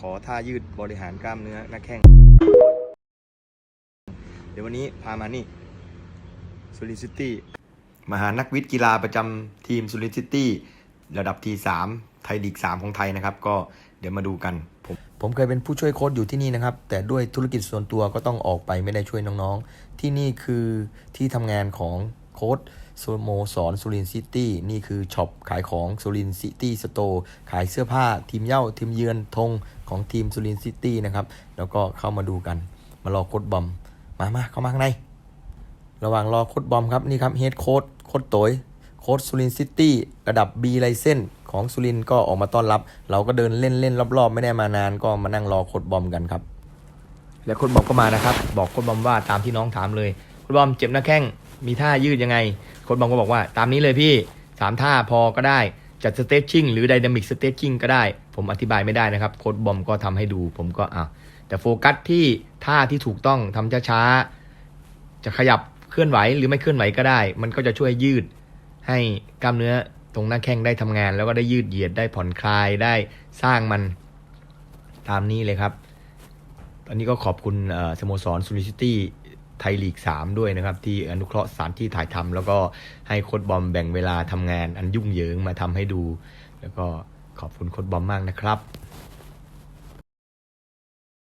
ขอท่ายืดบริหารกล้ามเนื้อหน้าแข้ง เดี๋ยววันนี้พามานี่สุรินซิตี้มาหานักวิทย์กีฬาประจำทีมสุรินซิตี้ระดับทีสามไทยลีกสามของไทยนะครับ ก็เดี๋ยวมาดูกัน ผมผมเคยเป็นผู้ช่วยโค้ชอยู่ที่นี่นะครับ แต่ด้วยธุรกิจส่วนตัวก็ต้องออกไปไม่ได้ช่วยน้องๆ ที่นี่คือที่ทำงานของโค้ชสโมสรสุรินซิตี้นี่คือช็อปขายของสุรินซิตี้สโตร์ขายเสื้อผ้า ทีมเย้าทีมเยือนธง ของทีมสุรินซิตี้นะครับ แล้วก็เข้ามาดูกัน มารอโค้ชบอม มามาเข้ามาข้างใน ระหว่างรอโค้ดบอมครับนี่ครับเฮดโค้ดโค้ดโตยโค้ดสุรินซิตี้ระดับ B ไลเซนของสุรินทร์ก็ออกมาต้อนรับ เราก็เดินเล่นเล่นรอบๆ ไม่ได้มานานก็มานั่งรอโค้ดบอมกันครับ แล้วโค้ดบอมก็มานะครับ บอกโค้ดบอมว่าตามที่น้องถามเลยโค้ดบอมเจ็บหน้าแข้งมีท่ายืดยังไงโค้ดบอมก็บอกว่า ตามนี้เลยพี่สามท่าพอก็ได้ จัดสเตชชิ่งหรือไดนามิกสเตชชิ่งก็ได้ ผมอธิบายไม่ได้นะครับ โค้ดบอมก็ทำให้ดู ผมก็อะแต่โฟกัสที่ท่าที่ถูกต้องทำช้าๆ จะขยับเคลื่อนไหวหรือไม่เคลื่อนไหวก็ได้ มันก็จะช่วยยืดให้กล้ามเนื้อตรงหน้าแข้งได้ทำงาน แล้วก็ได้ยืดเหยียดได้ผ่อนคลายได้สร้างมันตามนี้เลยครับ ตอนนี้ก็ขอบคุณสโมสรซูริซิตี้ ไทยลีก 3 ด้วยนะครับ ที่อนุเคราะห์สถานที่ถ่ายทำแล้วก็ให้โค้ดบอมแบ่งเวลาทำงานอันยุ่งเหยิงมาทำให้ดู แล้วก็ขอบคุณโค้ดบอมมากนะครับ